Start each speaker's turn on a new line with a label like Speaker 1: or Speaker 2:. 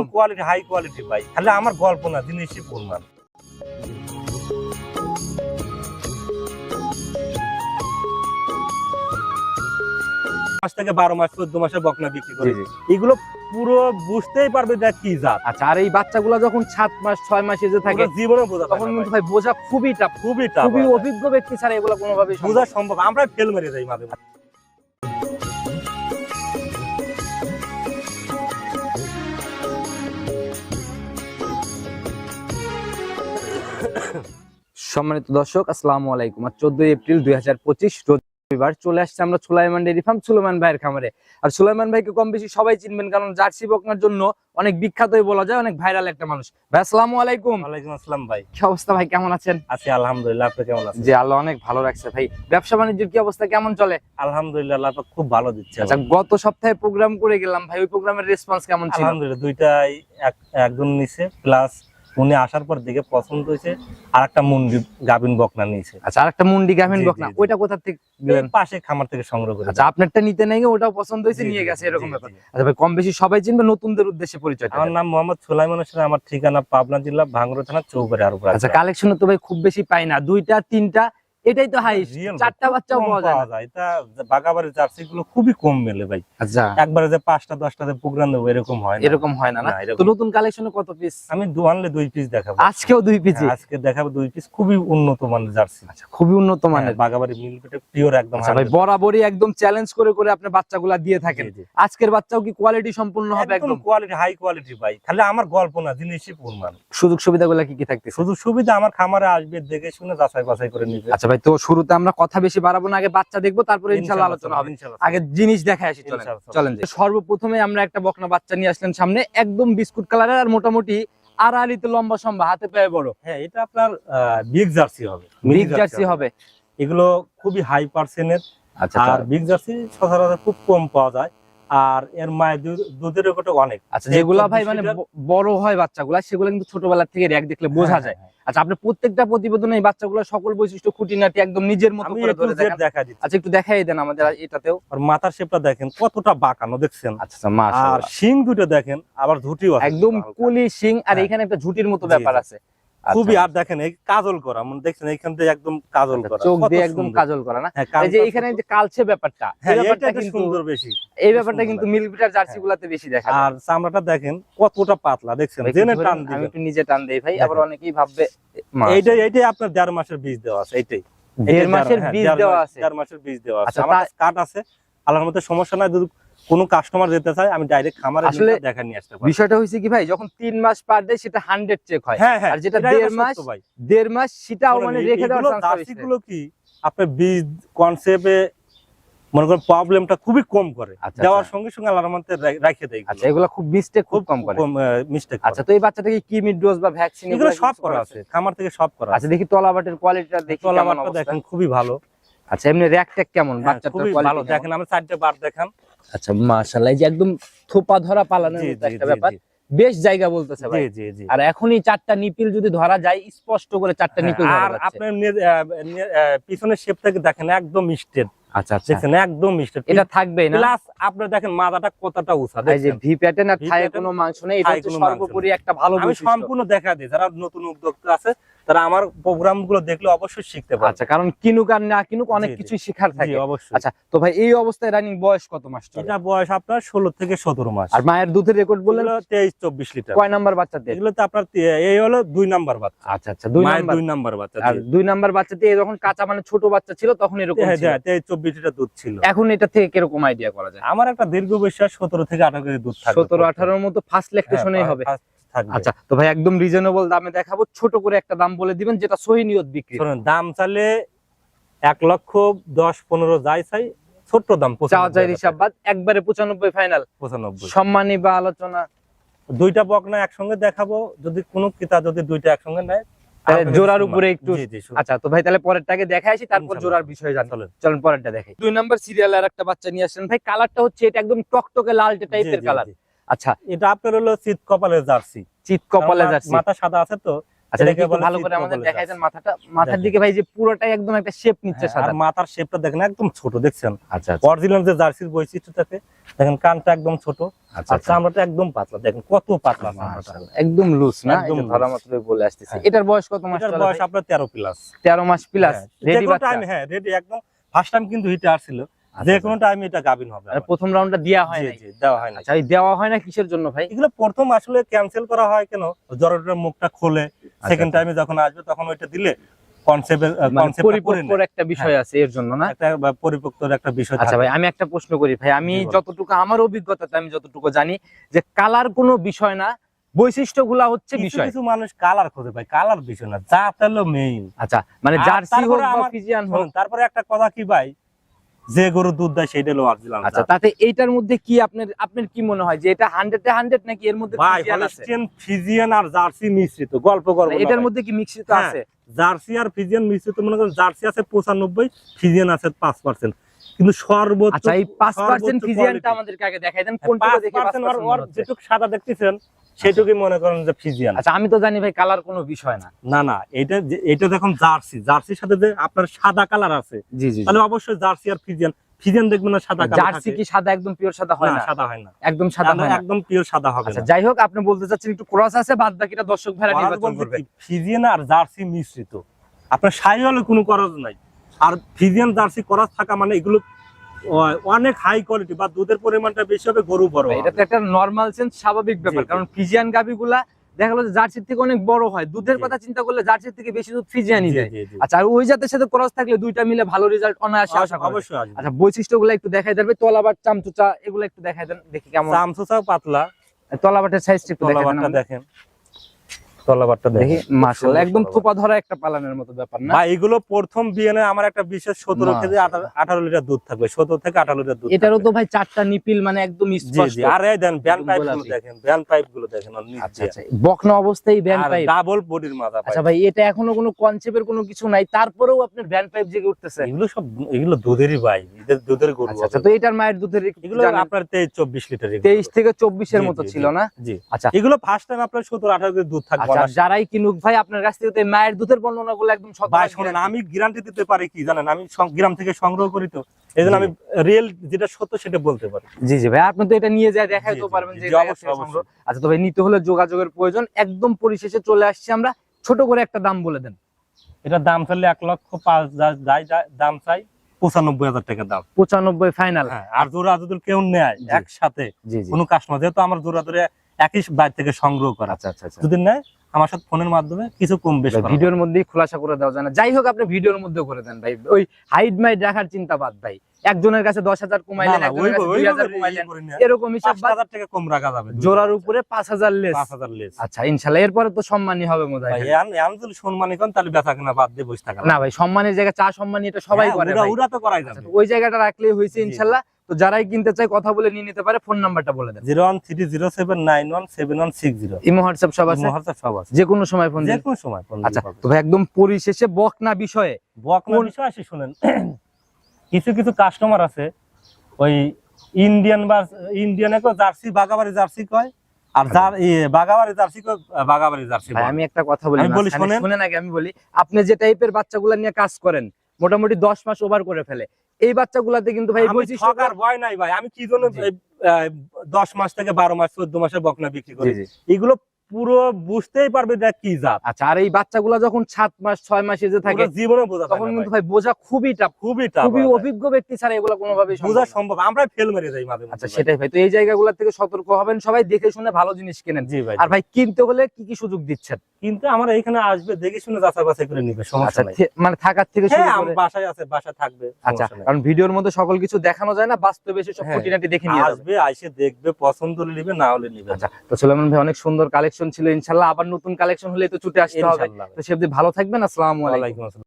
Speaker 1: একদম। Quality high quality ভাই খালি আমার গল্প না জিনিসই প্রমাণ মাস থেকে বারো মাস চোদ্দ মাসের বকনা বিক্রি করে। এগুলো পুরো বুঝতেই পারবে যে কি জাত।
Speaker 2: আচ্ছা আর এই বাচ্চাগুলো যখন সাত মাস ছয় মাস এজে থাকে
Speaker 1: জীবনে বোঝা
Speaker 2: তখন কিন্তু ভাই। বোঝা খুবই টাফ
Speaker 1: খুবই টাফ
Speaker 2: খুবই অভিজ্ঞ ব্যক্তি ছাড়া এগুলো সম্ভব
Speaker 1: বোঝা সম্ভব। আমরা ফেল মেরে যাই মাঝে মাঝে।
Speaker 2: সম্মানিত দর্শক আসসালামু আলাইকুম। আর চোদ্দই এপ্রিল দুই হাজার পঁচিশ রবিবার চলে আসছে আমরা সুলাইমান ডেরি ফার্ম সুলাইমান ভাইয়ের খামারে। আর সুলাইমান ভাইকে কম বেশি সবাই চিনবেন কারণ জার্সি বকনার জন্য অনেক বিখ্যাতই বলা যায় অনেক ভাইরাল একটা মানুষ। ভাই আসসালামু আলাইকুম।
Speaker 1: ওয়ালাইকুম আসসালাম ভাই।
Speaker 2: কি অবস্থা ভাই কেমন আছেন?
Speaker 1: আছি আলহামদুলিল্লাহ আপনি কেমন আছেন?
Speaker 2: জি আল্লাহ অনেক ভালো রাখছে ভাই। ব্যবসা বাণিজ্যের কি অবস্থা কেমন চলে?
Speaker 1: আলহামদুলিল্লাহ আল্লাহ খুব ভালো দিচ্ছে
Speaker 2: আচ্ছা গত সপ্তাহে প্রোগ্রাম করে গেলাম ভাই ওই প্রোগ্রামের রেসপন্স কেমন ছিল?
Speaker 1: আলহামদুলিল্লাহ দুইটাই এক- একজন নিছে প্লাস উনি আসার পর দেখে পছন্দ হয়েছে আর একটা মুন্ডি গাভিন বকনা নিয়েছে।
Speaker 2: আচ্ছা আর একটা মুন্ডি গাভিন বকনা। ওইটা কোথা থেকে
Speaker 1: পাশে খামার থেকে সংগ্রহ করে।
Speaker 2: আচ্ছা আপনারটা নিতে নাই ওটাও পছন্দ হয়েছে নিয়ে গেছে এরকম ব্যাপার। আচ্ছা ভাই কম বেশি সবাই চিনবে নতুনদের উদ্দেশ্যে পরিচয়
Speaker 1: আমার নাম মোহাম্মদ সুলাইমান হোসেন আমার ঠিকানা পাবনা জেলা ভাঙ্গুড়া থানা চৌবাড়ি আর উপর
Speaker 2: আচ্ছা কালেকশন তো ভাই খুব বেশি পাই না দুইটা তিনটা এটাই তো হাই চারটা
Speaker 1: খুব
Speaker 2: বাচ্চাও পাওয়া যায়
Speaker 1: তা বাগাবাড়ির জার্সি গুলো খুবই কম মেলে ভাই।
Speaker 2: আচ্ছা।
Speaker 1: একবারে যে পাঁচটা দশটাতে প্রোগ্রাম দেবো এরকম হয় না।
Speaker 2: এরকম হয় না। তো নতুন কালেকশনে কত পিস
Speaker 1: আমি দু আনলে দুই পিস দেখাবো।
Speaker 2: আজকেও দুই পিস
Speaker 1: আজকে দেখাবো দুই পিস খুবই উন্নত মানের জার্সি
Speaker 2: আচ্ছা খুবই উন্নত মানের।
Speaker 1: হ্যাঁ, বাগাবাড়ি মিল পেটে পিওর একদম
Speaker 2: আচ্ছা ভাই বরাবরই একদম চ্যালেঞ্জ করে করে আপনি বাচ্চাগুলা দিয়ে থাকেন। আজকের বাচ্চাও কি কোয়ালিটি সম্পূর্ণ হবে
Speaker 1: একদম কোয়ালিটি হাই কোয়ালিটি ভাই। খালি আমার গল্প না জিনিসই প্রমাণ
Speaker 2: সুযোগ সুবিধাগুলো কি কি থাকতেছে?
Speaker 1: সুযোগ সুবিধা আমার খামারে আসবে দেখে শুনে যাচাই বাছাই করে নিবে।
Speaker 2: আচ্ছা ভাই তো শুরুতে আমরা কথা বেশি বাড়াবো না আগে বাচ্চা দেখব তারপরে ইনশাআল্লাহ আলোচনা হবে।
Speaker 1: ইনশাআল্লাহ।
Speaker 2: আগে জিনিস দেখে আসি চলেন। চলেন সর্বপ্রথমে আমরা একটা বকনা বাচ্চা নিয়ে আসলেন সামনে একদম বিস্কুট কালারের আর মোটামুটি আড়াআড়িতে লম্বা সম্ভা হাতে পায়ে বড়।
Speaker 1: হ্যাঁ এটা আপনার বিগ জার্সি হবে
Speaker 2: বিগ জার্সি হবে।
Speaker 1: এগুলো খুবই হাই পার্সেন্টের
Speaker 2: আচ্ছা
Speaker 1: আর বিগ জার্সি সচরাচর খুব কম পাওয়া যায়। আর এর মায়ের দুধের রেকর্ডও অনেক।
Speaker 2: আচ্ছা যেগুলা ভাই মানে বড় হয় বাচ্চাগুলা সেগুলো কিন্তু ছোটবেলা থেকে র্যাক দেখলে বোঝা
Speaker 1: হ্যাঁ,
Speaker 2: যায়।
Speaker 1: হ্যাঁ,
Speaker 2: আচ্ছা আপনি প্রত্যেকটা প্রতিবেদনে এই বাচ্চাগুলো সকল বৈশিষ্ট্য খুঁটিনাটি একদম নিজের মতো করে ধরে
Speaker 1: দেখা দিচ্ছি।
Speaker 2: আচ্ছা একটু দেখাই দেন আমাদের এটাতেও।
Speaker 1: আর মাথার শেপটা দেখেন কতটা বাঁকানো দেখছেন?
Speaker 2: আচ্ছা আচ্ছা
Speaker 1: আর শিং দুটো দেখেন আবার ঝুটিও আছে।
Speaker 2: একদম। কুলি সিং আর
Speaker 1: হ্যাঁ।
Speaker 2: এখানে একটা ঝুটির মতো ব্যাপার আছে।
Speaker 1: খুবই
Speaker 2: আচ্ছা,
Speaker 1: আর দেখেন এই কাজল করা মানে দেখছেন এইখান থেকে একদম কাজল
Speaker 2: আচ্ছা,
Speaker 1: করা।
Speaker 2: চোখ দিয়ে একদম কাজল করা না?
Speaker 1: হ্যাঁ,
Speaker 2: এই যে এখানে যে কালচে ব্যাপারটা এই
Speaker 1: হ্যাঁ
Speaker 2: ব্যাপারটা কিন্তু
Speaker 1: সুন্দর বেশি
Speaker 2: এই ব্যাপারটা কিন্তু। মিলবিটার জার্সি গুলাতে বেশি দেখা
Speaker 1: আর চামড়াটা দেখেন কতটা পাতলা দেখছেন জেনে টান
Speaker 2: আমি
Speaker 1: দিবেন।
Speaker 2: একটু নিজে টান দেই ভাই আবার অনেকেই ভাববে
Speaker 1: এইটাই এইটাই আপনার দেড় মাসের বীজ দেওয়া আছে এইটাই।
Speaker 2: দেড়
Speaker 1: এইটাই
Speaker 2: মাসের
Speaker 1: হ্যাঁ,
Speaker 2: বীজ দেওয়া আছে।
Speaker 1: দেড় মাসের বীজ দেওয়া আছে।
Speaker 2: আচ্ছা,
Speaker 1: আমার কার্ড আছে আল্লাহর মধ্যে সমস্যা নাই কোনো কাস্টমার যেতে চায় আমি ডাইরেক্ট খামারে
Speaker 2: আসলে
Speaker 1: দেখা নিয়ে আসতে পারি
Speaker 2: বিষয়টা হয়েছে কি ভাই যখন তিন মাস পার দেয় সেটা হান্ড্রেড চেক হয়।
Speaker 1: হ্যাঁ হ্যাঁ
Speaker 2: আর যেটা
Speaker 1: এটাই
Speaker 2: দেড়
Speaker 1: হলো
Speaker 2: মাস
Speaker 1: সত্য ভাই।
Speaker 2: দেড় মাস সেটাও মানে রেখে দেওয়ার
Speaker 1: চান্সগুলো কি আপনার বীজ কনসেপ্টে মনে করেন প্রবলেমটা খুবই কম করে।
Speaker 2: আচ্ছা,
Speaker 1: দেওয়ার
Speaker 2: আচ্ছা।
Speaker 1: সঙ্গে সঙ্গে আল্লাহর মধ্যে রাখে দেয়
Speaker 2: আচ্ছা এগুলো খুব মিস্টেক খুব কম করে।
Speaker 1: মিস্টেক
Speaker 2: আচ্ছা তো এই বাচ্চাটাকে কি মিড ডোজ বা ভ্যাকসিন
Speaker 1: এগুলো সব করা আছে খামার থেকে সব করা
Speaker 2: আচ্ছা দেখি তলাবাটের কোয়ালিটিটা দেখি অবস্থা।
Speaker 1: দেখেন খুবই ভালো।
Speaker 2: আচ্ছা এমনি র্যাক ট্যাক কেমন?
Speaker 1: হ্যাঁ,
Speaker 2: বাচ্চাটার
Speaker 1: খুবই ভালো। দেখেন আমি চারটে বার দেখান।
Speaker 2: আচ্ছা মাশাআল্লাহ যে একদম থোপা ধরা পালানোর মতো একটা ব্যাপার। বেশ জায়গা বলতেছে ভাই।
Speaker 1: জি জি
Speaker 2: আর এখনই চারটা নিপিল যদি ধরা যায় স্পষ্ট করে চারটা নিপিল
Speaker 1: আর আপনার পিছনের শেপটাকে দেখেন একদম স্টেট
Speaker 2: আচ্ছা আচ্ছা।
Speaker 1: একদম স্টেট
Speaker 2: এটা থাকবে না?
Speaker 1: প্লাস আপনার দেখেন মাথাটা কতটা উঁচা
Speaker 2: এই যে ভি প্যাটার্ন আর
Speaker 1: V
Speaker 2: থায়ে কোনো মাংস নেই এটা সর্বোপরি একটা ভালো
Speaker 1: আমি সম্পূর্ণ দেখা দিই যারা নতুন উদ্যোক্তা আছে তারা আমার প্রোগ্রামগুলো দেখলে অবশ্যই শিখতে পারবে।
Speaker 2: আচ্ছা কারণ কিনুক আর না কিনুক অনেক কিছু। শেখার থাকে।
Speaker 1: অবশ্যই।
Speaker 2: আচ্ছা তো ভাই এই অবস্থায় রানিং বয়স কত মাস?
Speaker 1: এটা বয়স আপনার ষোলো থেকে সতেরো মাস।
Speaker 2: আর মায়ের দুধের রেকর্ড বললেন?
Speaker 1: বললেন তেইশ চব্বিশ লিটার
Speaker 2: কয় নাম্বার বাচ্চাতে
Speaker 1: এগুলোতে আপনার এই হলো দুই নাম্বার বাচ্চা।
Speaker 2: আচ্ছা আচ্ছা দুই নাম্বার।
Speaker 1: দুই নাম্বার বাচ্চা
Speaker 2: আর দুই নাম্বার বাচ্চাতে এই যখন কাঁচা মানে ছোট বাচ্চা ছিল তখন এরকম
Speaker 1: হ্যাঁ
Speaker 2: ছিল।
Speaker 1: তেইশ চব্বিশ লিটার দুধ ছিল।
Speaker 2: এখন এটা থেকে কীরকম আইডিয়া করা যায়?
Speaker 1: আমার একটা দীর্ঘ বিশ্বাস সতেরো থেকে আঠারো কেজি দুধ থাকবে।
Speaker 2: সতেরো আঠারোর মতো ফার্স্ট
Speaker 1: হ্যাঁ,
Speaker 2: লেকটেশনেই হবে।
Speaker 1: থাকবে।
Speaker 2: আচ্ছা তো ভাই একদম রিজনেবল দামে দেখাবো। ছোট করে একটা দাম বলে দিবেন যেটা সহি নিয়ত বিক্রি।
Speaker 1: শোনেন দাম চালে এক লক্ষ দশ পনেরো যাই চাই ছোট্ট দাম
Speaker 2: চাওয়া হিসাব বাদ একবারে পঁচানব্বই ফাইনাল
Speaker 1: পঁচানব্বই।
Speaker 2: সম্মানী বা আলোচনা।
Speaker 1: দুইটা বকনা একসঙ্গে দেখাবো যদি কোনো ক্রেতা যদি দুইটা একসঙ্গে নেয়
Speaker 2: জোড়ার উপরে একটু আচ্ছা তো ভাই তাহলে পরেরটাকে দেখাই আসি তারপর। জোড়ার বিষয়ে জানি।
Speaker 1: চলেন।
Speaker 2: চলেন পরেরটা দেখাই দুই নাম্বার সিরিয়াল আর একটা বাচ্চা নিয়ে আসছেন ভাই কালারটা হচ্ছে এটা একদম টকটকে লালটে টাইপের কালার। আচ্ছা।
Speaker 1: এটা আপনার হলো চিত কপালের জার্সি।
Speaker 2: চিত কপালে
Speaker 1: কারণ
Speaker 2: যাচ্ছে
Speaker 1: মাথা সাদা আছে তো
Speaker 2: আচ্ছা ভালো করে আমাদের
Speaker 1: জার্সি।
Speaker 2: মাথাটা। মাথার দিকে ভাই যে পুরোটাই একদম একটা শেপ নিচ্ছে
Speaker 1: হ্যাঁ,
Speaker 2: সাদা।
Speaker 1: মাথার শেপটা দেখেন একদম ছোট দেখছেন?
Speaker 2: আচ্ছা
Speaker 1: অরিজিনাল যে জার্সির বৈশিষ্ট্যটাকে দেখেন কানটা একদম ছোট।
Speaker 2: আচ্ছা
Speaker 1: আর চামড়াটা একদম পাতলা দেখেন কত পাতলা
Speaker 2: একদম লুজ না?
Speaker 1: একদম
Speaker 2: ধরা। বলে আসতেছি।
Speaker 1: হ্যাঁ।
Speaker 2: এটার বয়স কত মাস
Speaker 1: এটার বয়স আপনার তেরো প্লাস
Speaker 2: 13 মাস প্লাস রেডি বাচ্চা।
Speaker 1: হ্যাঁ রেডি একদম। ফার্স্ট টাইম কিন্তু হিটে আসছিল
Speaker 2: আচ্ছা,
Speaker 1: যে কোনো টাইমে এটা গাবিন হবে
Speaker 2: প্রথম রাউন্ডটা দেয়া হয়
Speaker 1: জি, দেওয়া হয় না
Speaker 2: আচ্ছা দেওয়া হয় না কিসের জন্য ভাই?
Speaker 1: এগুলো প্রথম আসলে ক্যান্সেল করা হয় কেন? জরুরের মুখটা খোলে সেকেন্ড টাইমে যখন আসবে তখন ওইটা দিলে কনসেপ্টের
Speaker 2: আচ্ছা। মানে
Speaker 1: কনসেপ্ট
Speaker 2: পরিপক্কর একটা বিষয় আছে এর জন্য না?
Speaker 1: একটা বা পরিপক্তর একটা বিষয়
Speaker 2: আচ্ছা ভাই আমি একটা প্রশ্ন করি ভাই আমি যতটুকু আমার অভিজ্ঞতাতে আমি যতটুকু জানি যে কালার কোনো বিষয় না বৈশিষ্ট্যগুলা হচ্ছে
Speaker 1: কিছু
Speaker 2: বিষয়।
Speaker 1: কিছু মানুষ কালার খোঁজে ভাই কালার বিষয় না জাত হলো মেইন
Speaker 2: আচ্ছা মানে জার্সি হোক বা ফিজিয়ান হোক।
Speaker 1: তারপরে একটা কথা কি ভাই যে গরু দুধ দেয় সেটা হলো অরিজিনাল
Speaker 2: আচ্ছা তাতে এইটার মধ্যে কি আপনার আপনার কি মনে হয় যে এটা হান্ড্রেড হান্ড্রেড নাকি এর মধ্যে
Speaker 1: ভাই
Speaker 2: ফিজিয়ান
Speaker 1: ফিজিয়ান আর জার্সি মিশ্রিত গল্প করব
Speaker 2: মানে এটার মধ্যে কি মিশ্রিত
Speaker 1: হ্যাঁ,
Speaker 2: আছে?
Speaker 1: জার্সি আর ফিজিয়ান মিশ্রিত মনে করেন জার্সি আছে পঁচানব্বই ফিজিয়ান আছে পাঁচ পার্সেন্ট কিন্তু সর্বোচ্চ
Speaker 2: আচ্ছা এই ফিজিয়ানটা
Speaker 1: quality।
Speaker 2: আমাদেরকে আগে দেখাই দেন
Speaker 1: হ্যাঁ,
Speaker 2: কোনটা দেখে?
Speaker 1: যেটুকু সাদা দেখতেছেন সেটুকুই মনে করেন যে ফিজিয়ান।
Speaker 2: আচ্ছা আমি তো জানি ভাই কালার কোনো বিষয় না।
Speaker 1: না না এটা এটা দেখুন জার্সি। জার্সির সাথে যে আপনার সাদা কালার আছে
Speaker 2: জি জি
Speaker 1: তাহলে অবশ্যই জার্সি আর ফিজিয়ান। ফিজিয়ান দেখবেন না সাদা কালার
Speaker 2: জার্সি কি সাদা একদম পিওর সাদা হয় না
Speaker 1: সাদা হয় না।
Speaker 2: একদম সাদা হয়
Speaker 1: একদম পিওর সাদা হবে
Speaker 2: আচ্ছা যাই হোক আপনি বলতে চাচ্ছেন একটু ক্রস আছে বাদ বাকিটা দর্শক ভাইরা নির্বাচন করবে।
Speaker 1: ফিজিয়ান আর জার্সি মিশ্রিত। আপনার সাইওয়ালে কোনো নাই। আর ফিজিয়ান জার্সি করজ থাকা মানে এগুলো অনেক হাই কোয়ালিটি বা দুধের পরিমাণটা বেশি হবে গরু বড়
Speaker 2: এটা তো একটা নর্মাল সেন্স স্বাভাবিক ব্যাপার কারণ ফিজিয়ান গাবিগুলা দেখা গেলো জার্সির থেকে অনেক বড় হয়। দুধের কথা চিন্তা করলে জার্সির থেকে বেশি দুধ ফিজিয়ানই
Speaker 1: জি,
Speaker 2: দেয়। আচ্ছা আর ওই জাতের সাথে ক্রস থাকলে দুইটা মিলে ভালো রেজাল্ট অনায়াসে আশা
Speaker 1: অবশ্যই
Speaker 2: আচ্ছা বৈশিষ্ট্যগুলো একটু দেখাই দেবে। তলাবার চামচুচা এগুলো একটু দেখাই দেন দেখি কেমন।
Speaker 1: চামচুচাও পাতলা।
Speaker 2: তলাবাটের সাইজটা একটু।
Speaker 1: দেখেন। তলাবারটা
Speaker 2: দেখি মাশাআল্লাহ একদম
Speaker 1: সুন্দর
Speaker 2: ধরা একটা পালানের মতো ব্যাপার না?
Speaker 1: ভাই এগুলো প্রথম বিয়ানে আমার একটা বিশেষ সতেরো
Speaker 2: না।
Speaker 1: কেজি আঠারো লিটার দুধ থাকবে সতেরো থেকে আঠারো লিটার দুধ
Speaker 2: এটারও তো ভাই চারটা নিপিল মানে একদম স্পষ্ট
Speaker 1: জি আর এই দেন ব্যান
Speaker 2: পাইপগুলো
Speaker 1: দেখেন ব্যান পাইপগুলো দেখেন
Speaker 2: আচ্ছা আচ্ছা বকনা অবস্থায় ব্যান্ড পাইপ
Speaker 1: ডাবল বডির মাজা
Speaker 2: আচ্ছা ভাই এটা এখনও কোনো কনসেপ্টের কোনো কিছু নাই তারপরেও আপনার ভ্যান পাইপ জেগে উঠতেছে।
Speaker 1: এগুলো সব এগুলো দুধেরই ভাই এদের দুধের গরু
Speaker 2: আচ্ছা আচ্ছা তো এটার মায়ের দুধের
Speaker 1: এগুলো আপনার তেইশ চব্বিশ লিটার
Speaker 2: তেইশ থেকে চব্বিশের
Speaker 1: জি,
Speaker 2: মতো ছিল না?
Speaker 1: জি।
Speaker 2: আচ্ছা।
Speaker 1: এগুলো ফার্স্ট টাইম আপনার সতেরো আঠারো কেজি দুধ থাকবে
Speaker 2: আচ্ছা। যারাই কিনুক ভাই আপনার কাছ থেকে মায়ের দুধের বর্ণনা গুলো একদম শতভাগ
Speaker 1: ভাই শোনেন আমি গ্যারান্টি দিতে পারি কি জানেন? আমি গ্রাম থেকে সংগ্রহ করি তো। এই জন্য আমি রিয়েল যেটা সত্য সেটা বলতে পারি।
Speaker 2: জি জি ভাই আপনি তো এটা নিয়ে যায় পারবেন যে। আচ্ছা তো ভাই নিতে হলে যোগাযোগের প্রয়োজন। একদম পরিশেষে চলে আসছি আমরা। ছোট করে একটা দাম বলে দেন।
Speaker 1: এটা দাম এক লক্ষ পাঁচ দাম চাই পঁচানব্বই হাজার টাকা দাম।
Speaker 2: পঁচানব্বই ফাইনাল
Speaker 1: হ্যাঁ আর জোড়া যদি কেউ নেয় একসাথে কোনো কাস্টমার যেহেতু আমার জোড়া ধরে একই বাইর থেকে সংগ্রহ করা।
Speaker 2: আচ্ছা আচ্ছা আচ্ছা।
Speaker 1: যদি নেয় আমার সাথে ফোনের মাধ্যমে কিছু কম বেশ।
Speaker 2: ভিডিওর মধ্যেই খোলাসা করে দেওয়া যায় না। যাই হোক আপনি ভিডিওর মধ্যে করে দেন ভাই। ওই হাইড মাইড রাখার চিন্তা বাদ ভাই। একজনের কাছে দশ হাজার কমাইলেন। এরকম হিসাব
Speaker 1: হাজার টাকা কম রাখা যাবে।
Speaker 2: জোড়ার উপরে পাঁচ হাজার লেস
Speaker 1: পাঁচ হাজার লেস
Speaker 2: আচ্ছা ইনশাল্লাহ। এরপরে তো সম্মানই হবে মনে হয়
Speaker 1: যদি সম্মানী করেন তাহলে বেচা কেনা বাদ দিয়ে বসে থাকা
Speaker 2: না ভাই সম্মানের জায়গায় চা সম্মানী এটা সবাই
Speaker 1: হ্যাঁ,
Speaker 2: করে
Speaker 1: ওরা- তো করাই
Speaker 2: আচ্ছা,
Speaker 1: যাবে
Speaker 2: ওই জায়গাটা রাখলেই হয়েছে ইনশাল্লাহ। তো যারাই কিনতে চায় কথা বলে নিয়ে নিতে পারে ফোন নাম্বারটা বলে দেন।
Speaker 1: Zero one three zero seven nine one seven one six zero.
Speaker 2: Imo WhatsApp সব আছে?
Speaker 1: হোয়াটসঅ্যাপ সব আছে।
Speaker 2: যে কোনো সময় ফোন
Speaker 1: যে কোনো সময় ফোন
Speaker 2: আচ্ছা তো ভাই একদম পরিশেষে বকনা বিষয়ে।
Speaker 1: বকনা
Speaker 2: কোন-
Speaker 1: বিষয় আসি শুনেন। কিছু কিছু কাস্টমার আছে ওই ইন্ডিয়ান বা ইন্ডিয়ান জার্সি বাগাবাড়ি জার্সি কয়? আর যার ইয়ে বাগাবাড়ি জার্সি কয়? বাগাবাড়ি জার্সি
Speaker 2: আমি একটা কথা বলি
Speaker 1: শুনেন।
Speaker 2: আগে আমি বলি। আপনি যে টাইপের বাচ্চাগুলা নিয়ে কাজ করেন মোটামুটি দশ মাস ওভার করে ফেলে। এই বাচ্চাগুলাতে কিন্তু ভাই
Speaker 1: ঠকার ভয় নাই ভাই। আমি কি জন্য দশ মাস থেকে বারো মাস চোদ্দ মাসের বকনা বিক্রি করি। এগুলো পুরো বুঝতেই পারবে যে কি জাত।
Speaker 2: আচ্ছা আর এই বাচ্চাগুলা যখন সাত মাস ছয় মাস এজে থাকে
Speaker 1: জীবনে বোঝা
Speaker 2: তখন কিন্তু ভাই। বোঝা খুবই টাফ
Speaker 1: খুবই tough
Speaker 2: খুবই অভিজ্ঞ ব্যক্তি ছাড়া এগুলো সম্ভব
Speaker 1: বোঝা সম্ভব আমরা ফেল মেরে যাই মাঝে
Speaker 2: আচ্ছা সেটাই ভাই। তো এই জায়গাগুলো থেকে সতর্ক হবেন সবাই দেখে শুনে ভালো জিনিস কেনেন।
Speaker 1: জি ভাই।
Speaker 2: আর ভাই কিনতে হলে কি কি সুযোগ দিচ্ছেন?
Speaker 1: কিন্তু আমরা এখানে আসবে দেখে শুনে যাচাই বাছাই করে নিবে
Speaker 2: আচ্ছা
Speaker 1: সমস্যা নাই
Speaker 2: মানে থাকার থেকে শুরু
Speaker 1: হ্যাঁ
Speaker 2: করে
Speaker 1: বাসায় আছে বাসা থাকবে
Speaker 2: আচ্ছা কারণ ভিডিওর মধ্যে সকল কিছু দেখানো যায় না বাস্তবে এসে সব
Speaker 1: হ্যাঁ।
Speaker 2: খুঁটিনাটি দেখে নিয়ে
Speaker 1: আসবে আইসে দেখবে পছন্দ হলে নিবে না হলে নিবে
Speaker 2: আচ্ছা তো সুলেমান ভাই অনেক সুন্দর কালেকশন ছিল ইনশাল্লাহ আবার নতুন কালেকশন হলে তো ছুটে আসতে হবে। তো সে ভালো থাকবেন আসসালামু আলাইকুম।